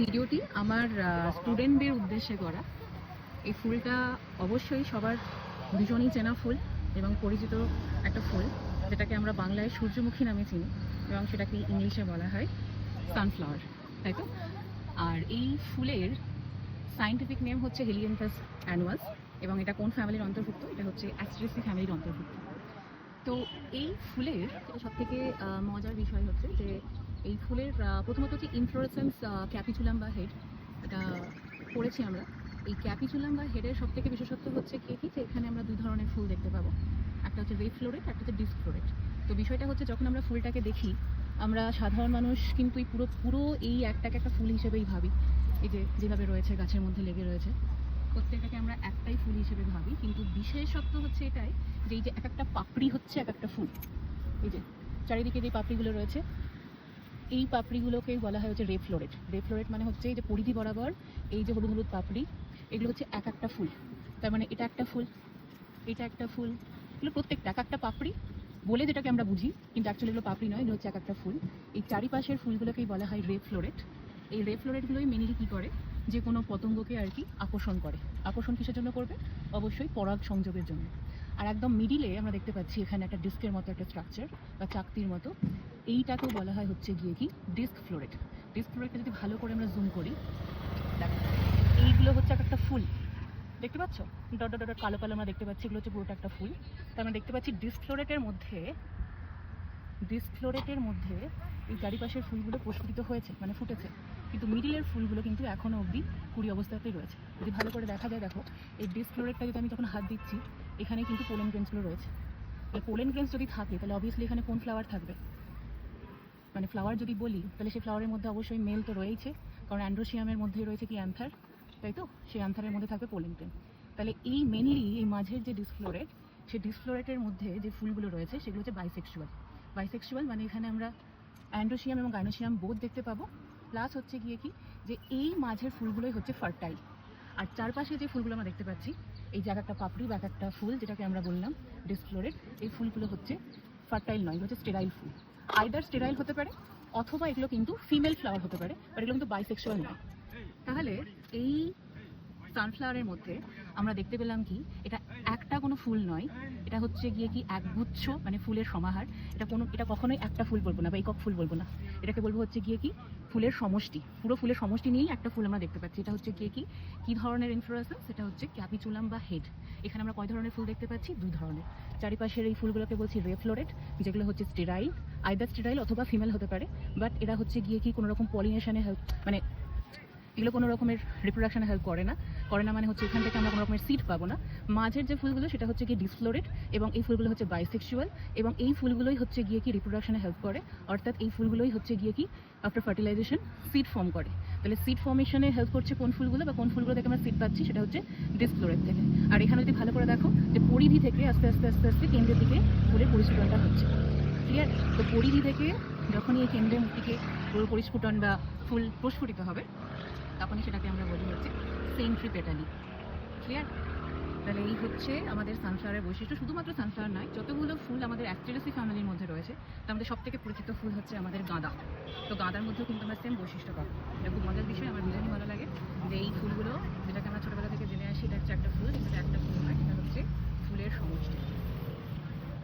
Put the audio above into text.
ভিডিওটি আমার স্টুডেন্টদের উদ্দেশ্যে করা। এই ফুলটা অবশ্যই সবার ভীষণই চেনা ফুল এবং পরিচিত একটা ফুল, যেটাকে আমরা বাংলায় সূর্যমুখী নামে চিনি এবং সেটাকে ইংলিশে বলা হয় সানফ্লাওয়ার, তাই তো? আর এই ফুলের সাইন্টিফিক নেম হচ্ছে হেলিয়ান্থাস অ্যানুয়াস এবং এটা কোন ফ্যামিলির অন্তর্ভুক্ত? এটা হচ্ছে অ্যাস্ট্রেসি ফ্যামিলির অন্তর্ভুক্ত। তো এই ফুলের সবথেকে মজার বিষয় হচ্ছে যে এই ফুলের প্রথমত হচ্ছে ইনফ্লোরেসেন্স ক্যাপিচুলাম বা হেড এটা পড়েছি আমরা। এই ক্যাপিচুলাম বা হেডের সব থেকে বিশেষত্ব হচ্ছে কি কি? যে এখানে আমরা দুই ধরনের ফুল দেখতে পাবো। একটা হচ্ছে রেড ফ্লোরেট একটা হচ্ছে ডিস্ক ফ্লোরেট তো বিষয়টা হচ্ছে যখন আমরা ফুলটাকে দেখি, আমরা সাধারণ মানুষ কিন্তু এই পুরো পুরো এই একটাকে একটা ফুল হিসেবেই ভাবি। এই যে যেভাবে রয়েছে, গাছের মধ্যে লেগে রয়েছে। প্রত্যেকটাকে আমরা একটাই ফুল হিসেবে ভাবি। কিন্তু বিশেষত্ব হচ্ছে এটাই যে এই যে এক একটা পাপড়ি হচ্ছে এক একটা ফুল। এই যে চারিদিকে যে পাপড়িগুলো রয়েছে এই পাপড়িগুলোকে বলা হয় হচ্ছে রে ফ্লোরেট রে ফ্লোরেট মানে হচ্ছে এই যে পরিধি বরাবর এই যে হলুদ হলুদ পাপড়ি, এগুলো হচ্ছে এক একটা ফুল। তার মানে এটা একটা ফুল, এটা একটা ফুল, এগুলো প্রত্যেকটা এক একটা পাপড়ি বলে যেটাকে আমরা বুঝি, কিন্তু অ্যাকচুয়ালি এগুলো পাপড়ি নয়, এগুলো হচ্ছে এক একটা ফুল। এই চারিপাশের ফুলগুলোকেই বলা হয় রে ফ্লোরেট এই রে ফ্লোরেটগুলোই মেনলি কী করে? যে কোনো পতঙ্গকে আর কি আকর্ষণ করে। আকর্ষণ কিসের জন্য করবে? অবশ্যই পরাগ সংযোগের জন্য। আর একদম মিডিলে আমরা দেখতে পাচ্ছি এখানে একটা ডিস্কের মতো একটা স্ট্রাকচার বা চাকতির মতো। এইটাকেও বলা হয় হচ্ছে গিয়ে কি ডিস্ক ফ্লোরেট ডিস্ক ফ্লোরেটটা যদি ভালো করে আমরা জুম করি এইগুলো হচ্ছে এক একটা ফুল। দেখতে পাচ্ছ? ডট ডট ডট, কালো কালো আমরা দেখতে পাচ্ছি, এগুলো হচ্ছে পুরোটা একটা ফুল। তার আমরা দেখতে পাচ্ছি ডিস্ক ফ্লোরেটের মধ্যে ডিস্ক ফ্লোরেটের মধ্যে এই চারিপাশের ফুলগুলো প্রস্ফুটিত হয়েছে মানে ফুটেছে। কিন্তু মিডিলের ফুলগুলো কিন্তু এখনও অবধি কুড়ি অবস্থাতেই রয়েছে। যদি ভালো করে দেখা যায়, দেখো, এই ডিস্ক ফ্লোরেটটা যদি আমি যখন হাত দিচ্ছি, এখানে কিন্তু পোলেন গ্রেন্সগুলো রয়েছে। এই পোলেন গ্রেন্স যদি থাকে, তাহলে অবভিয়াসলি এখানে কোন ফ্লাওয়ার থাকবে? মানে ফ্লাওয়ার যদি বলি, তাহলে সেই ফ্লাওয়ারের মধ্যে অবশ্যই মেল তো রয়েছে কারণ অ্যান্ড্রোসিয়ামের মধ্যে রয়েছে কি অ্যান্থার তাই তো? সেই অ্যান্থারের মধ্যে থাকবে গ্রেন তাহলে এই মেনলি এই মাঝের যে ডিসফ্লোরেট সেই ডিসফ্লোরেটের মধ্যে যে ফুলগুলো রয়েছে, সেগুলো হচ্ছে বাইসেক্সুয়াল বাইসেক্সুয়াল মানে এখানে আমরা অ্যান্ড্রোসিয়াম এবং গাইনোসিয়াম বোধ দেখতে পাবো প্লাস হচ্ছে গিয়ে কি? যে এই মাঝের ফুলগুলোই হচ্ছে ফার্টাইল আর চারপাশে যে ফুলগুলো আমরা দেখতে পাচ্ছি, এই যে এক একটা পাপড়ি বা এক একটা ফুল, যেটাকে আমরা বললাম ডিসফ্লোরেট এই ফুলগুলো হচ্ছে ফার্টাইল নয় হচ্ছে স্টেরাইল ফুল। আইদার স্টেরাইল হতে পারে, অথবা এগুলো কিন্তু ফিমেল ফ্লাওয়ার হতে পারে বাট এগুলো কিন্তু বাইসেক্সুয়াল নয়। তাহলে এই সানফ্লাওয়ারের মধ্যে আমরা দেখতে পেলাম কি, এটা একটা কোনো ফুল নয়, এটা হচ্ছে গিয়ে কি একগুচ্ছ মানে ফুলের সমাহার। এটা কোনো, এটা কখনোই একটা ফুল বলব না বা একক ফুল বলব না। এটাকে বলব হচ্ছে গিয়ে কি ফুলের সমষ্টি, পুরো ফুলের সমষ্টি নিয়েই একটা ফুল আমরা দেখতে পাচ্ছি। এটা হচ্ছে কে কি? কী ধরনের ইনফ্লোরেসেন্স সেটা হচ্ছে ক্যাপিচুলাম বা হেড এখানে আমরা কয় ধরনের ফুল দেখতে পাচ্ছি? দুই ধরনের। চারিপাশের এই ফুলগুলোকে বলছি রে ফ্লোরেট যেগুলো হচ্ছে স্টেরাইল আইদার স্টেরাইল অথবা ফিমেল হতে পারে। বাট এরা হচ্ছে গিয়ে কি কোনোরকম পলিনেশনে মানে এগুলো কোনো রকমের রিপ্রোডাকশনে হেল্প করে না। করে না মানে হচ্ছে এখান থেকে আমরা কোনো রকমের সিড পাবো না। মাঝের যে ফুলগুলো, সেটা হচ্ছে গিয়ে ডিসফ্লোরেট এবং এই ফুলগুলো হচ্ছে বাইসেক্সুয়াল এবং এই ফুলগুলোই হচ্ছে গিয়ে কি রিপ্রোডাকশনে হেল্প করে। অর্থাৎ এই ফুলগুলোই হচ্ছে গিয়ে কি আফটার ফার্টিলাইজেশন সিড ফর্ম করে। তাহলে সিড ফর্মেশনে হেল্প করছে কোন ফুলগুলো বা কোন ফুলগুলো থেকে আমরা সিড পাচ্ছি সেটা হচ্ছে ডিসফ্লোরেট থেকে। আর এখানে যদি ভালো করে দেখো যে পরিধি থেকে আস্তে আস্তে আস্তে আস্তে কেন্দ্রের দিকে ফুলের পরিস্ফুটনটা হচ্ছে। ক্লিয়ার তো পরিধি থেকে যখনই এই কেন্দ্রের দিকে পুরো পরিস্ফুটন বা ফুল প্রস্ফুটিত হবে তখনই সেটাকে আমরা বলি হচ্ছে সেন্ট্রি প্যাটার্নি ক্লিয়ার তাহলে এই হচ্ছে আমাদের সানফ্লাওয়ারের বৈশিষ্ট্য। শুধুমাত্র সানফ্লাওয়ার নয়, যতগুলো ফুল আমাদের অ্যাস্টেরেসি ফ্যামিলির মধ্যে রয়েছে, তার মধ্যে সব থেকে পরিচিত ফুল হচ্ছে আমাদের গাঁদা। তো গাঁদার মধ্যেও কিন্তু আমরা সেম বৈশিষ্ট্য পাবো। এটা খুব মজার বিষয়, আমার ভীষণই ভালো লাগে।